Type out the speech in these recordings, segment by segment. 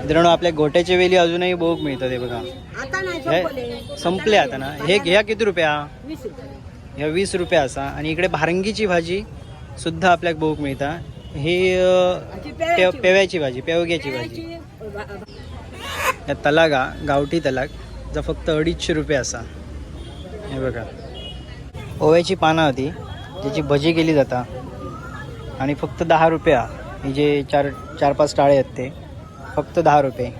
मित्रांनो आपल्या गोट्याच्या वेली अजूनही भोग मिळतात हे बघा. आता नाही हे संपले. आता ना. हे ह्या किती रुपया? वीस रुपये. ह्या वीस रुपया असा. आणि इकडे भारंगीची भाजी सुद्धा आपल्याक भोग मिळता. ही पेव- पेवायची. पेव्याची भाजी पेवग्याची भाजी. या तलागा गावठी तलाग जा फक्त अडीचशे रुपये असा. हे बघा. ओव्याची पानं होती ज्याची भजी केली जाता. आणि फक्त दहा रुपया. ही जे चार चार पाच टाळे आहेत ते. फक्त दहा रुपये.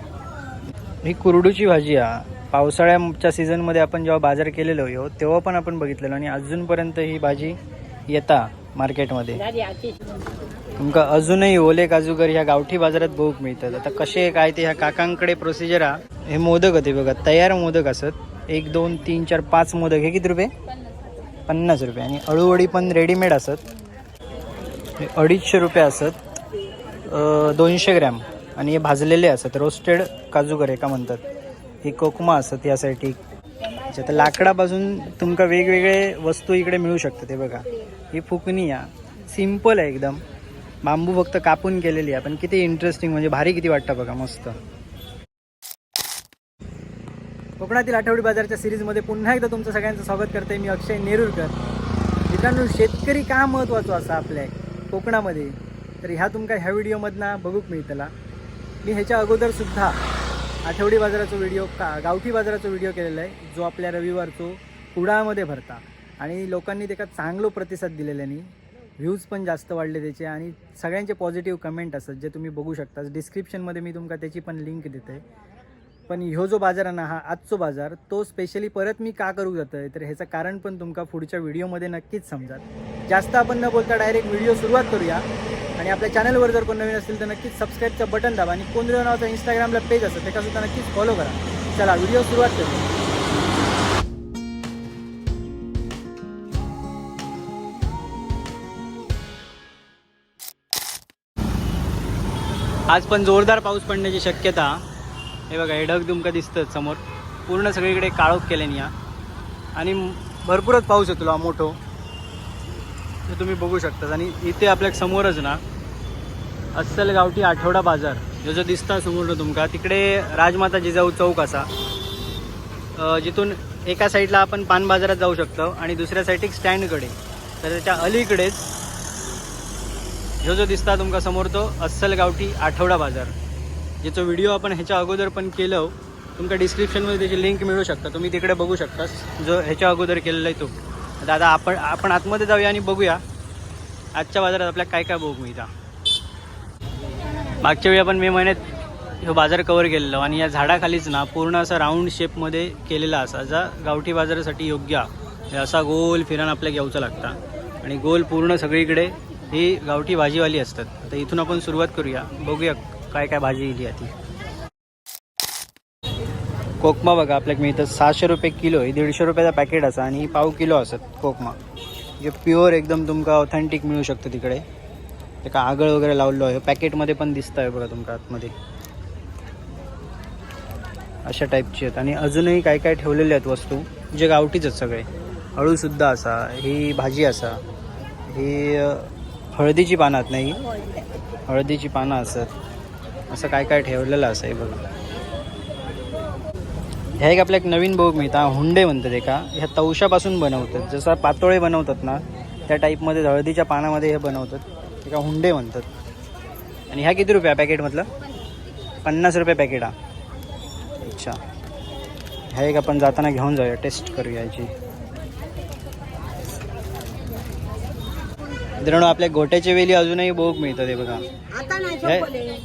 ही कुरडूची भाजी हा. पावसाळ्याच्या सीझनमध्ये आपण जेव्हा बाजार केलेलो हो तेव्हा पण आपण बघितलेलो आणि अजूनपर्यंत ही भाजी येता मार्केटमध्ये. तुमका अजूनही ओले काजूगर ह्या गावठी बाजारात बघूक मिळतात. आता कसे काय ते ह्या काकांकडे प्रोसिजर हा. हे मोदक होते बघा तयार मोदक असत. एक दोन तीन चार पाच मोदक. हे किती रुपये? पन्नास रुपये. आणि अळूवडी पण रेडीमेड असत. हे अडीचशे रुपये असत. दोनशे ग्रॅम. आणि हे भाजलेले असत रोस्टेड काजूगर एका म्हणतात. ही कोकमा असत यासाठी. अच्छा, तर लाकडापासून तुमका वेगवेगळे वस्तू इकडे मिळू शकतात. ते बघा. ही फुकणी या. सिंपल आहे एकदम. बांबू फक्त कापून केलेली आहे. पण किती इंटरेस्टिंग म्हणजे भारी किती वाटतं बघा. मस्त. कोकणातील आठवडी बाजारच्या सिरीजमध्ये पुन्हा एकदा तुमचं सगळ्यांचं स्वागत करते. मी अक्षय नेरुरकर मित्रांनो शेतकरी का महत्त्वाचा असा आपल्या कोकणामध्ये? तर ह्या तुमका ह्या व्हिडिओमधनं बघूक मिळतला. मी ह्याच्या अगोदरसुद्धा आठवडी बाजाराचा व्हिडिओ का गावठी बाजाराचा व्हिडिओ केलेला आहे जो आपल्या रविवारचो कुडाळमध्ये भरता. आणि लोकांनी त्याला चांगलो प्रतिसाद दिलेल्यानी व्ह्यूज पण जास्त वाढले त्याचे आणि सगळ्यांचे पॉझिटिव्ह कमेंट असतात जे तुम्ही बघू शकता. डिस्क्रिप्शनमध्ये मी तुमका त्याची पण लिंक देते पण ह्यो जो बाजार आहे ना हा आजचो बाजार तो स्पेशली परत मी का करू जातोय? तर ह्याचं कारण पण तुमका पुढच्या व्हिडिओमध्ये नक्कीच समजाल. जास्त आपण न बोलता डायरेक्ट व्हिडिओ सुरुवात करूया. आणि आपल्या चॅनलवर जर कोण नवीन असेल तर नक्कीच सबस्क्राईबचं बटन दाबा आणि कोंद्रिओ नावाचा इंस्टाग्रामला पेज असतं त्याच्यासुद्धा नक्कीच फॉलो करा. चला व्हिडिओ सुरुवात करू. आज पण जोरदार पाऊस पडण्याची शक्यता हे बघा हे ढग तुमका दिसतं समोर. पूर्ण सगळीकडे काळोख केल्याने या. आणि भरपूरच पाऊस येतो हा मोठो. हे तुम्ही बघू शकता आणि इथे आपल्या समोरच ना अस्सल गावठी आठवडा बाजार जो जो दिसता समोर तुमका. तिकडे राजमाता जिजाऊ चौक असा. जिथून एका साईडला आपण पान बाजारात जाऊ शकतो आणि दुसऱ्या साईड स्टँडकडे तर त्याच्या अलीकडेच जो जो दिसता तुमका समोर तो अस्सल गावठी आठवडा बाजार. ज्याचा व्हिडिओ आपण ह्याच्या अगोदर पण केलं तुमका डिस्क्रिप्शनमध्ये त्याची लिंक मिळू शकता. तुम्ही तिकडे बघू शकता जो ह्याच्या अगोदर केलेला आहे तो. आता आपण आपण आतमध्ये जाऊया आणि बघूया. आजच्या बाजारात आपल्या काय काय बघू इथं मागच्या वेळी आपण मे महिन्यात हो बाजार कवर केलेलो आणि या झाडाखालीच ना पूर्ण असा राऊंड शेपमध्ये केलेला असा जा गावठी बाजारासाठी योग्य असा गोल फिरान आपल्याला घ्यावचा लागता. आणि गोल पूर्ण सगळीकडे ही गावठी भाजीवाली असतात. तर इथून आपण सुरुवात करूया. बघूया काय काय भाजी येईल ती. कोकमा बघा आपल्याक मिळतं सहाशे रुपये किलो आहे दीडशे रुपयाचा पॅकेट असा आणि पाव किलो असत कोकमा. जे प्युअर एकदम तुमका ऑथेंटिक मिळू शकतं तिकडे. ते आगळ वगैरे लावलो आहे पॅकेटमध्ये पण दिसत आहे बघा तुमका आतमध्ये. अशा टाईपची आहेत. आणि अजूनही काय काय ठेवलेले आहेत वस्तू जे गावठीच आहेत सगळे. हळूसुद्धा असा ही भाजी असा ही हळदीची पानं आहेत नाही हळदीची पानं असत. असं काय काय ठेवलेलं असं आहे बघा. ह्या एक आपल्या एक नवीन बोग मिळता हुंडे म्हणतात एका. ह्या तवशापासून बनवतात. जसं पातोळे बनवतात ना त्या टाईपमध्ये हळदीच्या पानामध्ये हे बनवतात. एका हुंडे म्हणतात. आणि ह्या किती रुपया पॅकेटमधलं पन्नास रुपये पॅकेट हा. अच्छा. ह्या एक आपण जाताना घेऊन जाऊया टेस्ट करूया याची. मित्रांनो आपल्या गोट्याच्या वेली अजूनही बोग मिळतात हे बघा.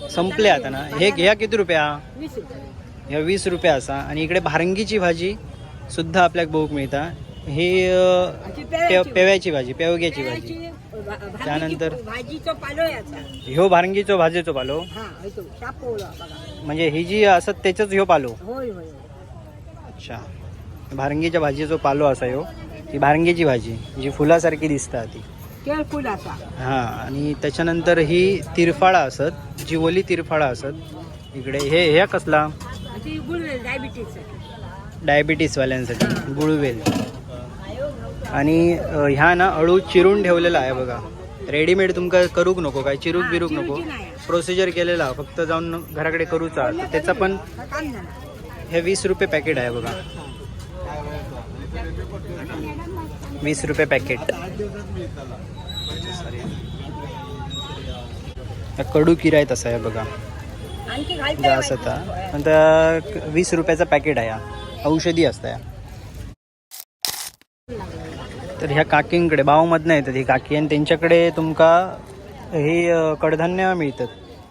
संपले. आता ना. हे ह्या किती रुपये. ह्या वीस रुपये असा. आणि इकडे भारंगीची भाजी सुद्धा आपल्याक बघूक मिळता. ही पेव- पेवायची. भाजी पेवग्याची भाजी. त्यानंतर- भाजीचो पालो याचा ह्यो भारंगीचो भाजेचो पालो. हा म्हणजे ही जी असत त्याच्याच ह्यो पालो. अच्छा. भारंगीच्या भाजीचो पालो असा ह्यो. ही भारंगीची भाजी जी फुलासारखी दिसता ती. केळफुल असा. हा आणि त्याच्यानंतर ही तिरफाळा असत जी ओली तिरफाळा असत. इकडे हे ह्या कसला? गुळवेल डायबिटीसवाल्यांसाठी गुळवेल. आणि ह्या ना अळू चिरून ठेवलेला आहे बघा. रेडीमेड तुमका करूक नको काय चिरूक बिरूक नको. प्रोसिजर केलेला फक्त जाऊन घराकडे करूचा तर त्याचा पण. हे वीस रुपये पॅकेट आहे बघा. वीस रुपये पॅकेट कडू किराय तसा आहे बघा. जास्त आता. नंतर वीस रुपयाचा पॅकेट आहे हा. औषधी असतं या. तर ह्या काकींकडे बावमधनं येतात ही काकी. आणि त्यांच्याकडे तुमका हे कडधान्य मिळतात.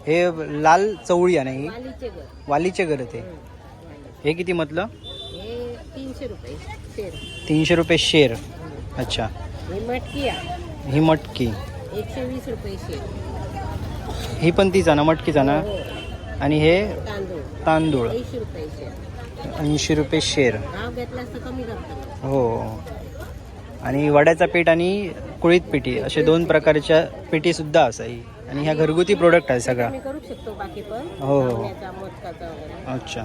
हे लाल चवळी आहे ना ही? वालीचे घर. ते. हे किती म्हटलं? हे तीनशे रुपये शेर. तीनशे रुपये शेर. अच्छा. हे मटकी ही मटकी. एकशे वीस रुपये शेर. ही पण तीच आहे ना मटकीच आहे ना? हो. आणि हे तांदूळ. ऐंशी रुपये शेर हो. आणि वड्याचा पीठ आणि कुळीत पिठी असे दोन प्रकारच्या पिठी सुद्धा असा ही. आणि ह्या घरगुती प्रोडक्ट आहे सगळा. हो, हो. अच्छा.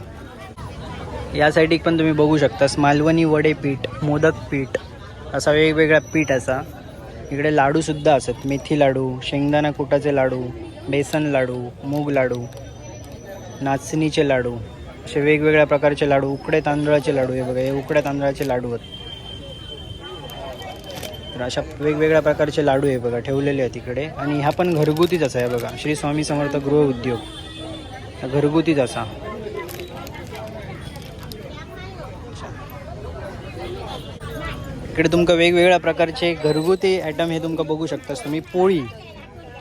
या साईडीक पण तुम्ही बघू शकता मालवणी वडे पीठ मोदक पीठ असा वेगवेगळा पीठ असा. इकडे लाडू सुद्धा असत मेथी लाडू शेंगदाणा कुटाचे लाडू बेसन लाडू मूग लाडू नाचणीचे लाडू असे वेगवेगळ्या प्रकारचे लाडू उकडे तांदळाचे लाडू हे बघा हे उकड्या तांदळाचे लाडू आहेत. तर अशा वेगवेगळ्या प्रकारचे लाडू आहे बघा ठेवलेले आहेत तिकडे आणि ह्या पण घरगुतीच असा आहे बघा श्री स्वामी समर्थ गृह उद्योग. घरगुतीच असा. इकडे तुमका वेगवेगळ्या प्रकारचे घरगुती आयटम हे तुमका बघू शकतास तुम्ही. पोळी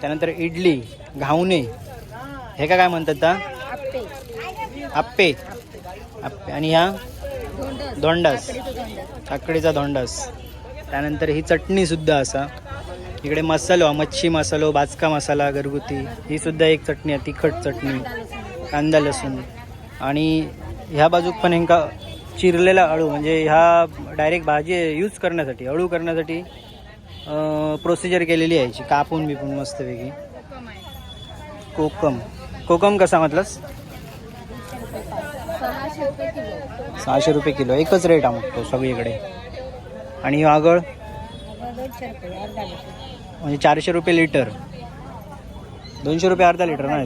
त्यानंतर इडली घावणे. हे काय म्हणतात आप्पे. आप्पे. आणि ह्या धोंडस. धोंडास काकडीचा धोंडास. त्यानंतर ही चटणी सुद्धा असा. इकडे मसालो मच्छी मसालो बाचका मसाला घरगुती. ही सुद्धा एक चटणी आहे तिखट चटणी. कांदा लसूण. आणि ह्या बाजूक पण ह्यांका चिरलेला अळू म्हणजे ह्या डायरेक्ट भाजी यूज करण्यासाठी अळू करण्यासाठी प्रोसिजर केलेली आहे कापून बिपून मस्तपैकी. कोकम. कोकम कसा म्हटलंस? सहाशे रुपये किलो. एकच रेट आहे मग तो सगळीकडे. आणि आगळ? म्हणजे चारशे रुपये लिटर दोनशे रुपये अर्धा लिटर ना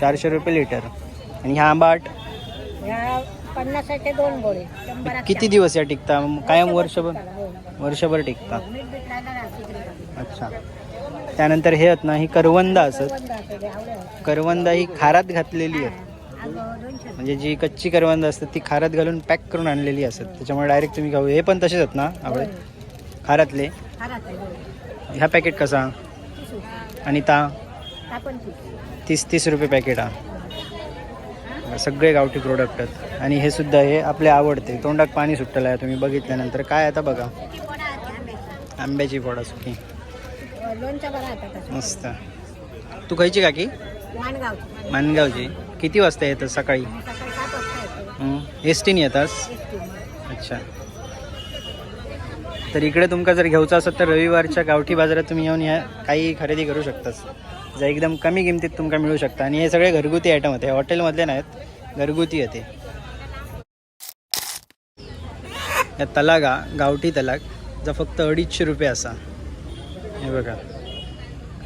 चारशे रुपये लिटर आणि ह्या आंबाट? म्हणजे किती दिवस या टिकता? कायम वर्षभर? वर्षभर टिकता? अच्छा. त्यानंतर हे आहेत ना ही करवंदा असत. करवंदा ही खारात घातलेली आहेत. म्हणजे जी कच्ची करवंद असतात ती खारात घालून पॅक करून आणलेली असतात. त्याच्यामुळे डायरेक्ट तुम्ही खाऊ. हे पण तसेच आहेत ना आवडे खारातले? होय. पॅकेट कसा. आणि ता? तीस. तीस रुपये पॅकेट हा. सगळे गावठी प्रोडक्ट आहेत. आणि हे सुद्धा हे आपले आवडते. तोंडात पाणी सुटलेलं आहे. तुम्ही बघितल्यानंतर. काय आता बघा. आंब्याचा? फोडा सुकी. मस्त. तू खायची काकी? मानगावची किती वाजता येतं सकाळी? सकाळी सात वाजता येतो. एस टीने येतास एस अच्छा. तर इकडे तुमका जर घ्यायचं असेल तर रविवारच्या गावठी बाजारात तुम्ही येऊन ह्या काही खरेदी करू शकतास. जे एकदम कमी किमतीत तुमका मिळू शकता. आणि हे सगळे घरगुती आयटम होते हॉटेलमधले नाहीत. घरगुती येते या तलागा गावठी तलाग जो फक्त अडीचशे रुपये असा. हे बघा.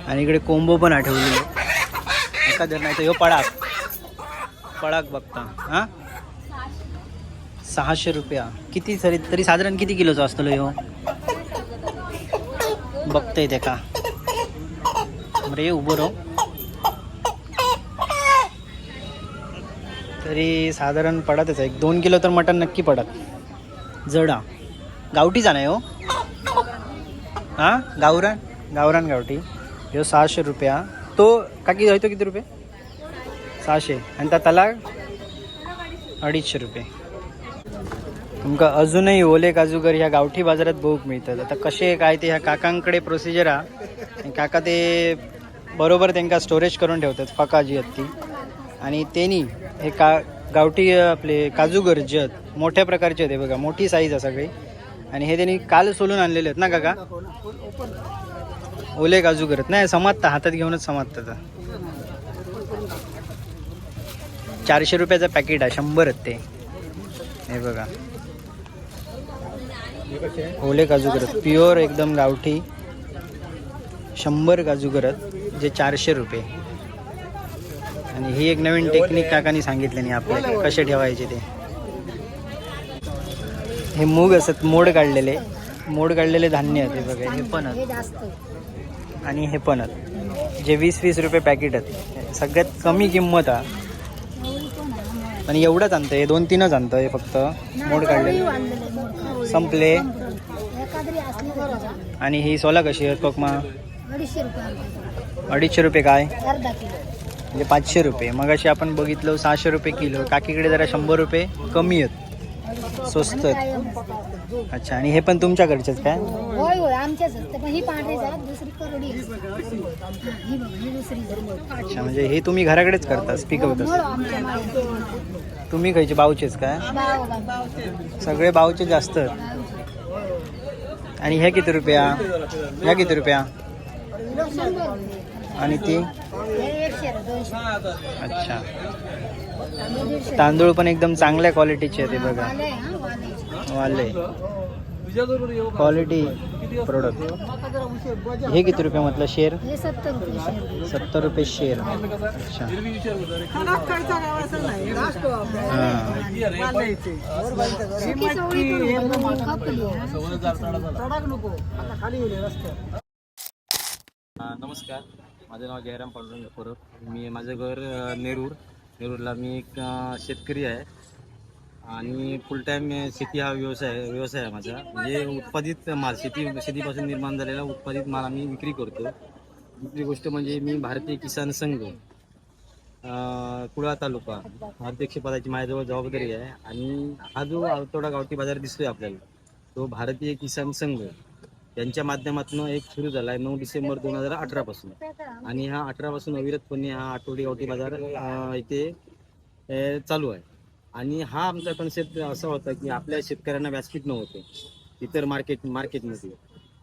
आणि इकडे कोंबो पण आठवलेली. एका जर नाही तर ह्यो पडाक पडाक बघता हां? सहाशे रुपया. किती तरी तरी साधारण किती किलोचा असतो ह्यो बघता ते का? रे उभं राहू. तरी साधारण पडतच एक दोन किलो तर मटण नक्की पडत. जडा. गावठीचा नाही हो. हां? गावरान? गावरान गावठी. ह्यो सहाशे रुपया. तो काकी जायतो किती रुपये? सहाशे. आणि त्या तलाग अडीचशे रुपये. तुमका अजूनही ओले काजूगर ह्या गावठी बाजारात बघूक मिळतात. आता कसे काय ते ह्या काकांकडे प्रोसिजर हा. काका ते बरोबर त्यांका स्टोरेज करून ठेवतात फका जी आहेत ती. आणि त्यांनी हे का गावठी आपले काजूगर जे आहेत मोठ्या प्रकारचे आहेत बघा मोठी साईज आहे सगळी. आणि हे त्यांनी काल सोलून आणलेले आहेत ना काका? ओले काजूगर आहेत नाही समाजता हातात घेऊनच समाजतात चारशे रुपयाचं पॅकेट आहे शंभर ते. हे बघा. ओले काजू करत प्युअर एकदम गावठी. शंभर काजू करत जे चारशे रुपये. आणि ही एक नवीन टेक्निक काकांनी सांगितलं नाही आपल्याला कसे ठेवायचे ते. हे मूग असत मोड काढलेले. मोड काढलेले धान्य आहे ते बघा हे पण आणि हे पण जे वीस वीस रुपये पॅकेट आहेत. सगळ्यात कमी किंमत आहे आणि एवढंच आणतं हे दोन तीनच आणतं हे फक्त. मोड काढले संपले. आणि ही सोला कशी आहे कोकमा अडीचशे रुपये काय? म्हणजे पाचशे रुपये. मग अशी आपण बघितलं सहाशे रुपये किलो. काकीकडे जरा शंभर रुपये कमी आहेत. स्वस्त आहेत. अच्छा आणि हे पण तुमच्याकडचेच काय होय होय आमच्याच असते पण ही पांढरी जात दुसरी करडी असते. हा, ही बघा ही दुसरी जात. अच्छा म्हणजे हे तुम्ही घराकडेच करतास मळ आमच्या माळ्यात. तुम्ही खायचे बावचेच काय बाव बाव. सगळे बावचे जास्त. आणि ह्या किती रुपया ह्या किती रुपया शंभर रुपये. आणि ती हे एकशे रे, दोनशे अच्छा हे. तांदूळ पण एकदम चांगल्या क्वालिटीचे आहे ते बघा हा, वाले. वाले क्वालिटी प्रोडक्ट हे किती रुपये म्हटलं? हे सत्तर रुपये अच्छा. हा, नमस्कार. माझं नाव जयराम पांडुरंग परब मी माझं घर नेरूर. नेरूरला मी एक शेतकरी आहे. आणि फुल टाईम शेती हा व्यवसाय व्यवसाय आहे माझा. म्हणजे उत्पादित माल शेती शेतीपासून निर्माण झालेला उत्पादित माल आम्ही विक्री करतो. दुसरी गोष्ट म्हणजे मी भारतीय किसान संघ कुळा तालुका अध्यक्षपदाची माझ्याजवळ जबाबदारी आहे. आणि हा जो आवतोडा गावठी बाजार दिसतोय आपल्याला तो भारतीय किसान संघ यांच्या माध्यमातून एक सुरू झाला आहे नऊ डिसेंबर दोन हजार अठरापासून आणि हा अठरापासून अविरतपणे हा आठवडी गावठी बाजार इथे चालू आहे. आणि हा आमचा कन्सेप्ट असा होता की आपल्या शेतकऱ्यांना व्यासपीठ नव्हते. इतर मार्केट मार्केटमध्ये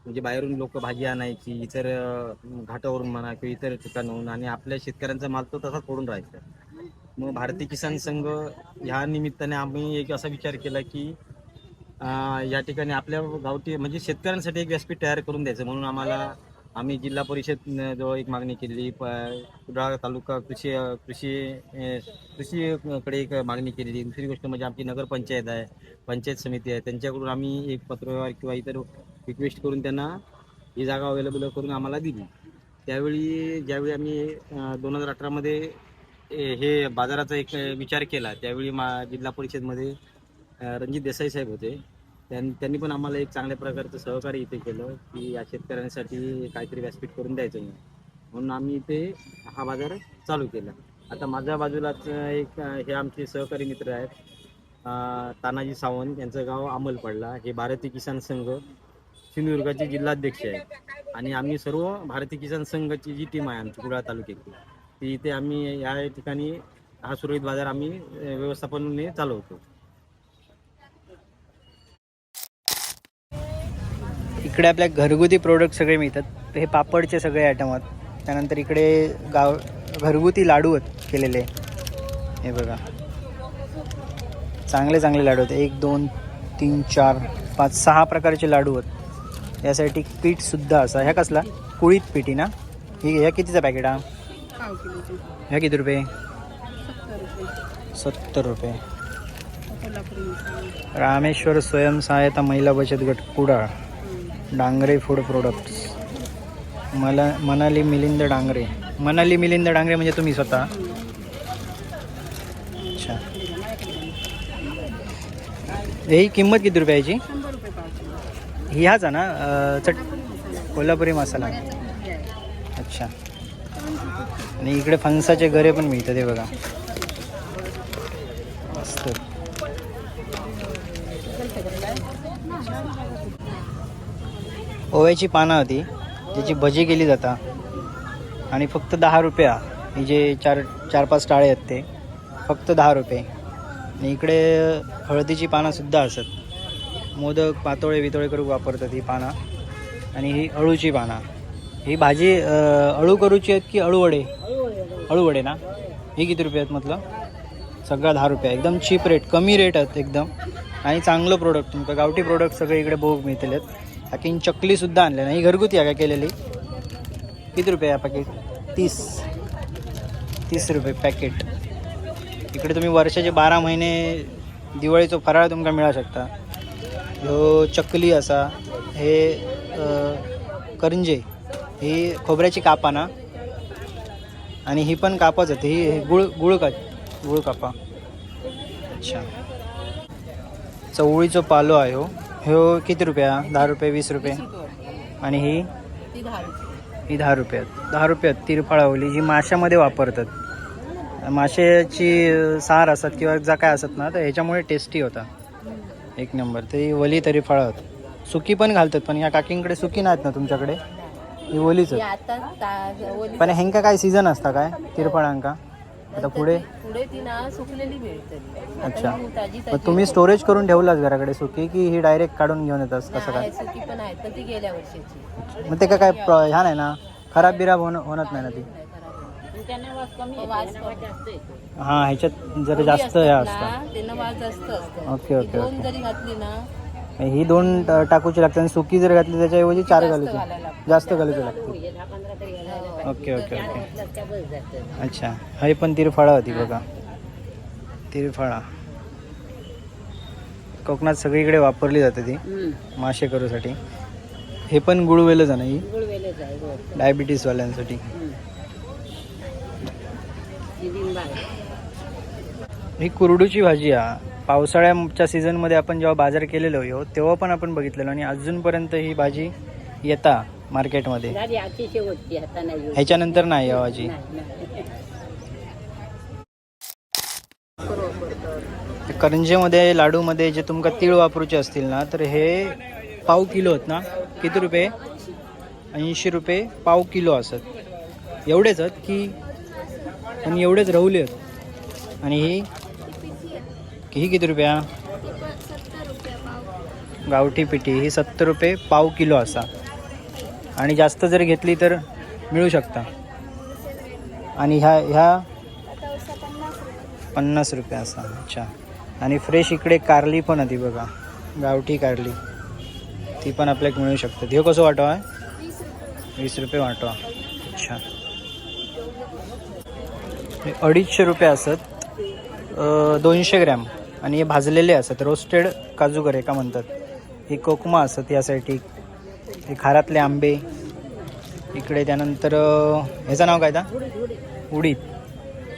म्हणजे बाहेरून लोक भाजी आणायची इतर घाटावरून म्हणा किंवा इतर ठिकाणाहून आणि आपल्या शेतकऱ्यांचा माल तो तसाच पडून राहायचा. मग भारतीय किसान संघ ह्या निमित्ताने आम्ही एक असा विचार केला की या ठिकाणी आपल्या गावठी म्हणजे शेतकऱ्यांसाठी एक व्यासपीठ तयार करून द्यायचं म्हणून आम्हाला आम्ही जिल्हा परिषद जवळ एक मागणी केली. प कुडाळ तालुका कृषी कृषी कृषीकडे एक मागणी केलेली. दुसरी गोष्ट म्हणजे आमची नगरपंचायत आहे पंचायत समिती आहे. त्यांच्याकडून आम्ही एक पत्रव्यवहार किंवा इतर रिक्वेस्ट करून त्यांना ही जागा अवेलेबल करून आम्हाला दिली. त्यावेळी ज्यावेळी आम्ही दोन हजार अठरामध्ये हे बाजाराचा एक विचार केला त्यावेळी मा जिल्हा परिषदमध्ये रणजित देसाई साहेब होते. त्यांनी पण आम्हाला एक चांगल्या प्रकारचं सहकार्य इथे केलं की या शेतकऱ्यांसाठी काहीतरी व्यासपीठ करून द्यायचं नाही म्हणून आम्ही इथे हा बाजार चालू केला. आता माझ्या बाजूलाच एक हे आमचे सहकारी मित्र आहेत तानाजी सावंत यांचं गाव अंमल पडला हे भारतीय किसान संघ सिंधुदुर्गाचे जिल्हाध्यक्ष आहेत. आणि आम्ही सर्व भारतीय किसान संघाची जी टीम आहे आमची कुडाळ तालुक्यातली ती इथे आम्ही या ठिकाणी हा सुरळीत बाजार आम्ही व्यवस्थापनाने चालवतो. इकडे आपल्या घरगुती प्रोडक्ट सगळे मिळतात. हे पापडचे सगळे आयटम आहेत. त्यानंतर इकडे गाव घरगुती लाडू आहेत केलेले. हे बघा. चांगले चांगले लाडू आहेत. एक दोन तीन चार पाच सहा प्रकारचे लाडू आहेत. यासाठी पीठसुद्धा असा. ह्या कसला? कुळीत पिठी ना? ही ह्या कितीचा पॅकेट हा ह्या किती रुपये? सत्तर रुपये. रामेश्वर स्वयंसहायता महिला बचत गट कुडाळ. डांगरे फूड प्रोडक्ट्स मला मनाली मिलिंद डांगरे. मनाली मिलिंद डांगरे म्हणजे तुम्ही स्वतः. अच्छा. ही किंमत किती रुपयाची ही ह्याच आहे ना चट कोल्हापुरी मसाला. अच्छा. आणि इकडे फणसाचे गरे पण मिळतात हे बघा मस्त ओव्याची पानं होती ज्याची भजी केली जाता. आणि फक्त दहा रुपया ही जे चार चार पाच टाळे आहेत ते फक्त दहा रुपये. आणि इकडे हळदीची पानंसुद्धा असत. मोदक पातोळे वितोळे करून वापरतात ही पानं. आणि ही अळूची पानं. ही भाजी अळू करूची आहेत की अळूवडे अळूवडे ना? ही किती रुपये आहेत म्हटलं? सगळा दहा रुपये. एकदम चीप रेट कमी रेट आहेत एकदम. आणि चांगलं प्रोडक्ट तुमचं. गावठी प्रोडक्ट सगळे इकडे बघू मिळतील पॅकिंग चकलीसुद्धा आणले ना ही घरगुती आहे का केलेली? किती रुपये या पॅकेट तीस. तीस रुपये पॅकेट इकडे तुम्ही वर्षाचे बारा महिने दिवाळीचो फराळ तुमका मिळा शकता. ह्यो चकली असा हे करंजे ही खोबऱ्याची कापा ना? आणि ही पण कापच होती ही ही गुळ गुळ का गुळ कापा. अच्छा. चवळीचो पालो आहे हो. ह्यो किती रुपया? दहा रुपये वीस रुपये? आणि ही? ही दहा रुपयात दहा रुपयात तिरफळावली जी माशामध्ये वापरतात. माशाची सार असतात किंवा जा काय असतात ना तर ह्याच्यामुळे टेस्टी होता. एक नंबर. ते वली तरी फळात सुकी पण घालतात पण या काकींकडे सुकी नाहीत ना तुमच्याकडे? ही वलीच पण ह्यांका काय सीझन असता काय? तिरफळांका आता पुढे? पुढे ती ना सुकलेली मिळते अच्छा. ताजी मग तुम्ही स्टोरेज करून ठेवलास घराकडे सुकी की ही डायरेक्ट काढून घेऊन येतास कसं काय? सुकी पण आहेत पण ती गेल्या वर्षीची. मग ते का काय प्र- ह्या नाही ना? खराब बिराब होण होणार नाही ना ती? त्यांना वास कमी वास कमी. हां ह्याच्यात जरा जास्त ह्या असतात त्यांना वास जास्त असतं. ओके, ही ओके, दोन ओके. जरी घातली ना ही दोन टाकूची लागते आणि सुकी जर घातली त्याच्याऐवजी चार जास्त घालूची. घालायला लागते. जास्त घालूची लागते. हे दहा पंधरा तरी घालायला पाहिजे. Okay okay okay. अच्छा ही पण तिरफळा होती बघा तिरफळा कोकणात सगळीकडे वापरली जाते ती. मासे करूसाठी हे पण गुळवेलच आहे ना ही. डायबिटीसवाल्यांसाठी. ही आहे. ही कुरडूची भाजी आहे पावसाळ्याच्या सीझनमध्ये आपण जेव्हा बाजार केलेलो हो तेव्हा पण आपण बघितलेलो आणि अजूनपर्यंत ही भाजी येता मार्केटमध्ये? झाली आजची शेवटची आता नाही. ह्याच्यानंतर नाही नाही. करंजेमध्ये लाडूमध्ये जे तुमका तीळ वापरूचे असतील ना तर हे पाव किलो आहेत ना? किती रुपये? ऐंशी रुपये पाव किलो असत. एवढेच आहेत की आणि एवढेच रवले आहेत. आणि ही? ही किती रुपया? गावठी पिठी ही सत्तर रुपये पाव किलो असा. आणि जास्त जर घेतली तर मिळू शकता. आणि ह्या ह्या पन्नास रुपये असा अच्छा. आणि फ्रेश इकडे कारली पण होती बघा. गावठी कारली. ती पण आपल्याला मिळू शकते ह्यो कसं वाटो आहे वीस रुपये वाटो अच्छा. हे अडीचशे रुपये असत. दोनशे ग्रॅम. आणि हे भाजलेले असत. रोस्टेड काजू करे का म्हणतात. ही कोकमा असत यासाठी. हे खारातले आंबे इकडे त्यानंतर ह्याचं नाव काय ता? उडीद.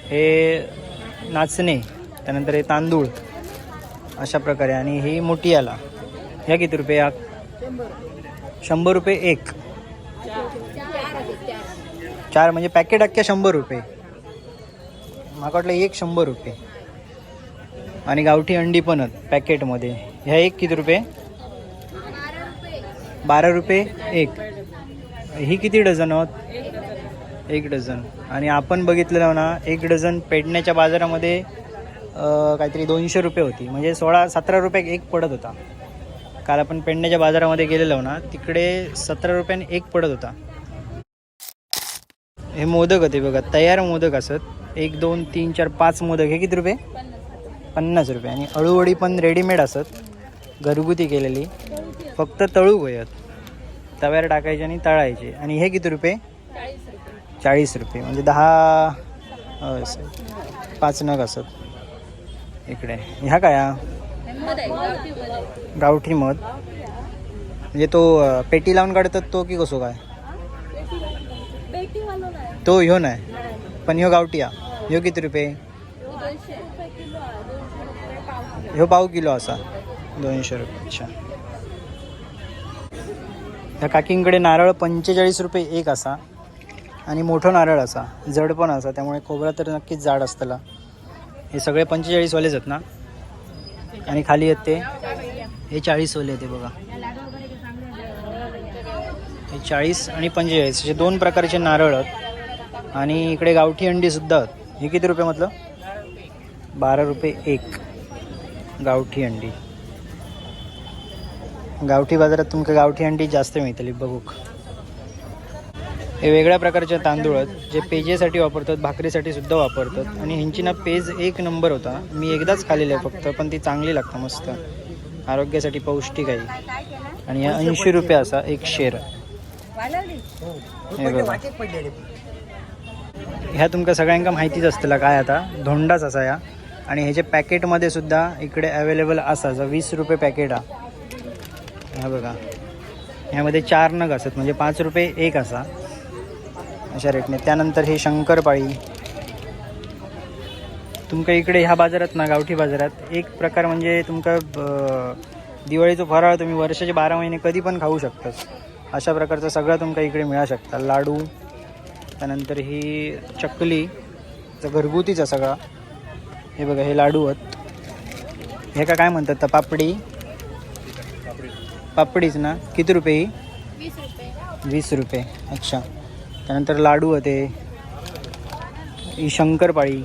हे नाचणे त्यानंतर हे तांदूळ अशा प्रकारे. आणि ही मोठी आला ह्या किती रुपये? या शंभर रुपये एक. चार म्हणजे पॅकेट अख्ख्या शंभर रुपये. मला वाटलं एक शंभर रुपये. आणि गावठी अंडी पण आहेत पॅकेटमध्ये. ह्या एक किती रुपये? बारा रुपये एक. ही किती डझन आहोत? एक डझन. आणि आपण बघितलेलं ना एक डझन पेडण्याच्या बाजारामध्ये काहीतरी दोनशे रुपये होती. म्हणजे सोळा सतरा रुपये एक पडत होता. काल आपण पेडण्याच्या बाजारामध्ये गेलेलो ना तिकडे सतरा रुपयाने एक पडत होता. हे मोदक होते बघा तयार मोदक असत. एक दोन तीन चार पाच मोदक. हे किती रुपये? पन्नास रुपये. आणि अळूवडी पण रेडीमेड असत. घरगुती केलेली. फक्त तळू गोयात तव्यावर टाकायचे आणि तळायचे. आणि हे किती रुपये? चाळीस रुपये. म्हणजे दहा पाच नग असत. इकडे. ह्या काय? गावठी मध. म्हणजे तो पेटी लावून काढतात तो की कसो काय? तो ह्यो नाही. पण ह्यो गावठी हा. ह्यो किती रुपये? ह्यो पाव किलो असा. दोनशे रुपये. अच्छा. त्या काकींकडे नारळ पंचेचाळीस रुपये एक असा आणि मोठं नारळ असा. जड पण असा त्यामुळे खोबरा तर नक्कीच जाड असतला. हे सगळे पंचेचाळीसवालेच आहेत ना? आणि खाली आहेत ते. हे चाळीसवाले आहेत ते बघा. हे चाळीस आणि पंचेचाळीस असे दोन प्रकारचे नारळ आहेत. आणि इकडे गावठी अंडीसुद्धा आहेत. हे किती रुपये म्हटलं? बारा रुपये एक. गावठी अंडी. गावठी बाजारात तुमका गावठी अंडी जास्त मिळतली बघूक हे वेगळ्या प्रकारचे तांदूळ आहेत जे पेजेसाठी वापरतात भाकरीसाठी सुद्धा वापरतात. आणि ह्यांची ना पेज एक नंबर होता. मी एकदाच खाल्लेलं आहे फक्त पण ती चांगली लागतं मस्त. आरोग्यासाठी पौष्टिक आहे. आणि या ऐंशी रुपये असा एक शेर. ह्या तुमका सगळ्यांका माहितीच असतला काय आता. धोंडाच असा या. आणि ह्याचे पॅकेटमध्ये सुद्धा इकडे अवेलेबल असा जर वीस रुपये पॅकेट हा. हा बघा. ह्यामध्ये चार नग असत म्हणजे पाच रुपये एक असा. अशा रेटने. त्यानंतर हे शंकरपाळी. तुमका इकडे ह्या बाजारात ना गावठी बाजारात एक प्रकार म्हणजे तुमका दिवाळीचं फराळ तुम्ही वर्षाचे बारा महिने कधी पण खाऊ शकतात अशा प्रकारचं सगळं तुमका इकडे मिळू शकता. लाडू त्यानंतर ही चकली तर घरगुतीचा सगळा. हे बघा हे लाडू आहेत. हे का काय म्हणतात? तर पापडी पापडीच ना? किती रुपये ही? वीस रुपये. अच्छा. त्यानंतर लाडू होते. ही शंकरपाळी.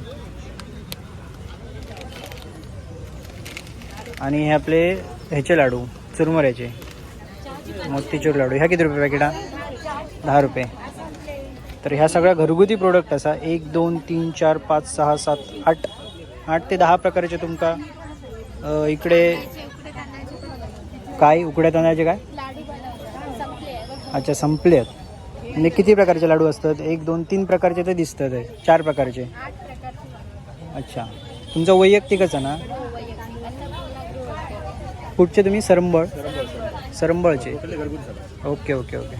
आणि हे आपले ह्याचे लाडू चुरमुऱ्याचे. मोतीचूर लाडू. ह्या किती रुपये पॅकेट हा? दहा रुपये. तर ह्या सगळ्या घरगुती प्रोडक्ट असा. एक दोन तीन चार पाच सहा सात आठ. आठ ते दहा प्रकारचे तुमका इकडे काय उकड्या तांदळाचे काय? अच्छा संपले आहेत. म्हणजे किती प्रकारचे लाडू असतात? एक दोन तीन प्रकारचे ते दिसतात आहे. चार प्रकारचे. अच्छा. तुमचं वैयक्तिकच आहे ना? कुठचे तुम्ही? सरंबळ? सरंबळचे. Okay okay okay.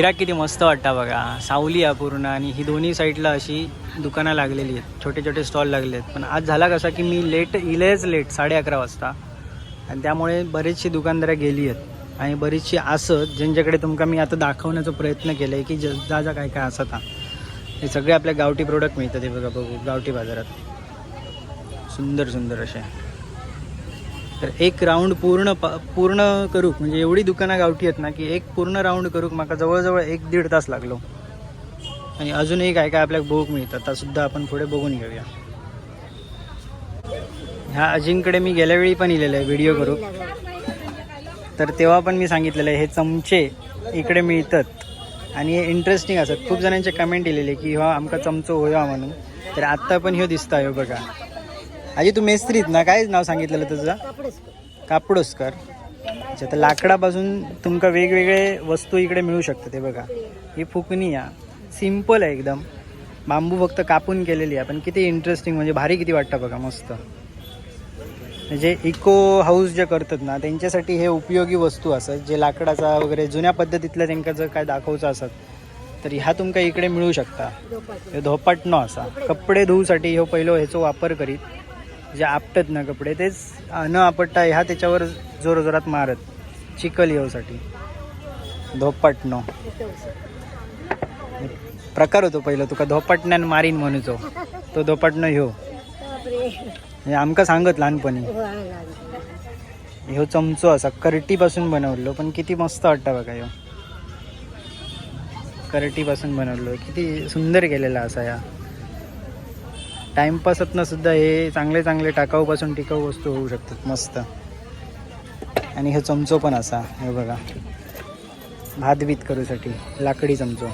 फिराक किती मस्त वाटतं बघा. सावली आहे पूर्ण आणि ही दोन्ही साईडला अशी दुकानं लागलेली आहेत. छोटे छोटे स्टॉल लागले आहेत. पण आज झाला कसा की मी लेट इलेच लेट साडे अकरा वाजता. आणि त्यामुळे बरीचशी दुकानदारं गेली आहेत. आणि बरीचशी असत ज्यांच्याकडे तुमका मी आता दाखवण्याचा प्रयत्न केला आहे की ज जा जा काय काय असत. हा हे सगळे आपल्या गावठी प्रोडक्ट मिळतात हे बघा बघू गावठी बाजारात. सुंदर सुंदर असे. तर एक राऊंड पूर्ण प पूर्ण करूक म्हणजे एवढी दुकानं गावठी आहेत ना की एक पूर्ण राऊंड करूक माका जवळजवळ एक दीड तास लागलो. आणि अजूनही काय काय आपल्याला बघूक मिळतं आता सुद्धा आपण पुढे बघून घेऊया. ह्या अजिंकडे मी गेल्या वेळी पण इलेलं आहे व्हिडिओ करू. तर तेव्हा पण मी सांगितलेलं आहे हे चमचे इकडे मिळतात. आणि हे इंटरेस्टिंग असतात. खूप जणांचे कमेंट इलेले की हा आमका चमचो होया म्हणून. तर आत्ता पण ह्यो दिसता ह्यो बघा. आजी तू मेस्त्रीत ना? काय नाव सांगितलेलं तुझं? कापडोसकर. अच्छा तर लाकडापासून तुमका वेगवेगळे वस्तू इकडे मिळू शकतात ते बघा. ही फुकणी या. सिंपल आहे एकदम. बांबू फक्त कापून केलेली आहे. पण किती इंटरेस्टिंग म्हणजे भारी किती वाटतं बघा मस्त. म्हणजे इको हाऊस जे करतात ना त्यांच्यासाठी हे उपयोगी वस्तू असतात. जे लाकडाचा वगैरे जुन्या पद्धतीतल्या त्यांका जर काय दाखवचं असत तर ह्या तुमका इकडे मिळू शकता. हे धोपाटणो असा. कपडे धुवूसाठी ह्यो पहिलो ह्याचो वापर करीत. जे आपटत ना कपडे तेच न आपटता ह्या त्याच्यावर जोरजोरात मारत. चिखल येऊसाठी. धोपटणं. प्रकार होतो पहिलं तुका धोपटण्यान मारीन म्हणूचो तो. धोपटणं ह्यो. हे आमका सांगत लहानपणी. ह्यो चमचो असा करटीपासून बनवलो पण किती मस्त वाटतं बघा ह्यो. करटीपासून बनवलो किती सुंदर केलेला असा या टाइमपासातनं सुद्धा हे चांगले चांगले टाकाऊपासून टिकाऊ वस्तू होऊ शकतात मस्त. आणि हे चमचो पण असा हे बघा. भातबीत करूसाठी लाकडी चमचो.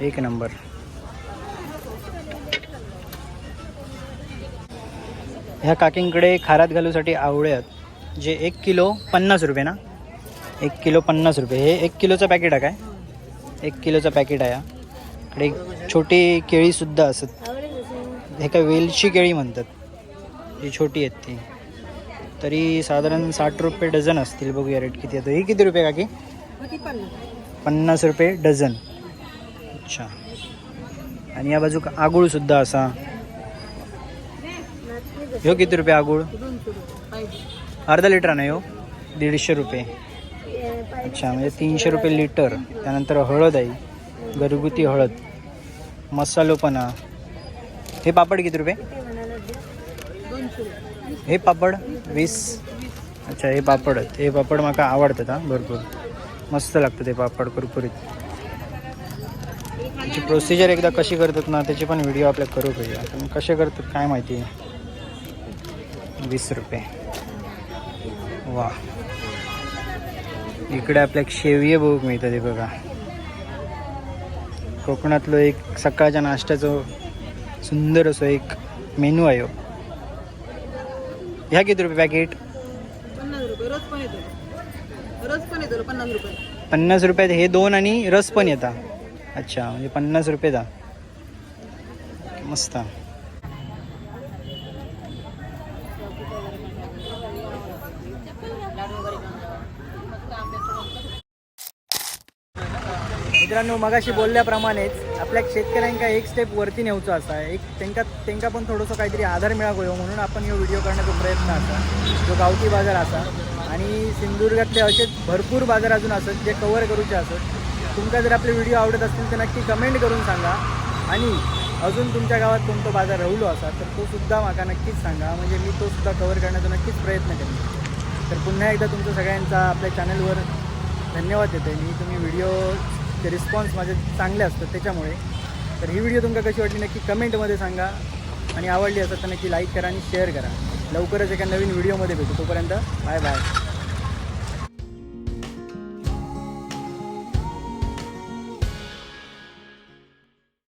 एक नंबर. ह्या काकींकडे खारात घालूसाठी आवळे आहेत जे एक किलो पन्नास रुपये ना? एक किलो पन्नास रुपये. हे एक किलोचं पॅकेट आहे काय? एक किलोचं पॅकेट आहे हा. इकडे एक छोटी केळीसुद्धा असत. हे काय वेलची केळी म्हणतात. ही छोटी आहेत ती. तरी साधारण साठ रुपये डझन असतील. बघूया रेट किती येतो. ही किती रुपये काकी? पन्नास रुपये डझन. अच्छा. आणि या बाजूक आगुळसुद्धा असा. ह्यो किती रुपये आगुळ? अर्धा लिटर नाही हो. दीडशे रुपये. अच्छा म्हणजे तीनशे रुपये लिटर. त्यानंतर हळद आहे. घरगुती हळद. मसालो पण हा. पापड किती रुपये? हे पापड वीस. अच्छा हे पापड. हे पापड माका आवडतात हा भरपूर. मस्त लागतं ते पापड कुरकुरीत. त्याची प्रोसिजर एकदा कशी करतात ना त्याची पण व्हिडिओ आपल्या करू पाहिजे. पण कसे करतात काय माहिती? वीस रुपये. वा. इकडे आपल्या शेविये बघूक मिळतं ते बघा. कोकणातलं एक सकाळच्या नाश्त्याचं सुंदर असं एक मेनू आहे हो. ह्या किती रुपये पॅकेट पन्नास रुपयात हे दोन आणि रस पण येतात अच्छा म्हणजे पन्नास रुपये दा मस्त. मित्रांनो मगाशी बोलल्याप्रमाणेच आपल्या शेतकऱ्यांका एक स्टेप वरती नेऊचो असा एक त्यांना त्यांना पण थोडंसं काहीतरी आधार मिळावं हो, म्हणून आपण हे व्हिडिओ करण्याचा प्रयत्न असा. जो गावठी बाजार असा. आणि सिंधुदुर्गातले असे भरपूर बाजार अजून असत जे कवर करूचे असत. तुमका जर आपले व्हिडिओ आवडत असतील तर नक्की कमेंट करून सांगा. आणि अजून तुमच्या गावात कोणतो बाजार राहिलो असा तर तो सुद्धा माका नक्कीच सांगा. म्हणजे मी तो सुद्धा कवर करण्याचा नक्कीच प्रयत्न करेन. तर पुन्हा एकदा तुमचं सगळ्यांचा आपल्या चॅनलवर धन्यवाद देते मी. तुम्ही व्हिडिओ ते रिस्पॉन्स माझे चांगले असतात त्याच्यामुळे. तर ही व्हिडिओ तुमका कशी वाटली नक्की कमेंटमध्ये सांगा. आणि आवडली असतात तर नक्की लाईक करा आणि शेअर करा. लवकरच एका नवीन व्हिडिओमध्ये भेटू. तोपर्यंत बाय बाय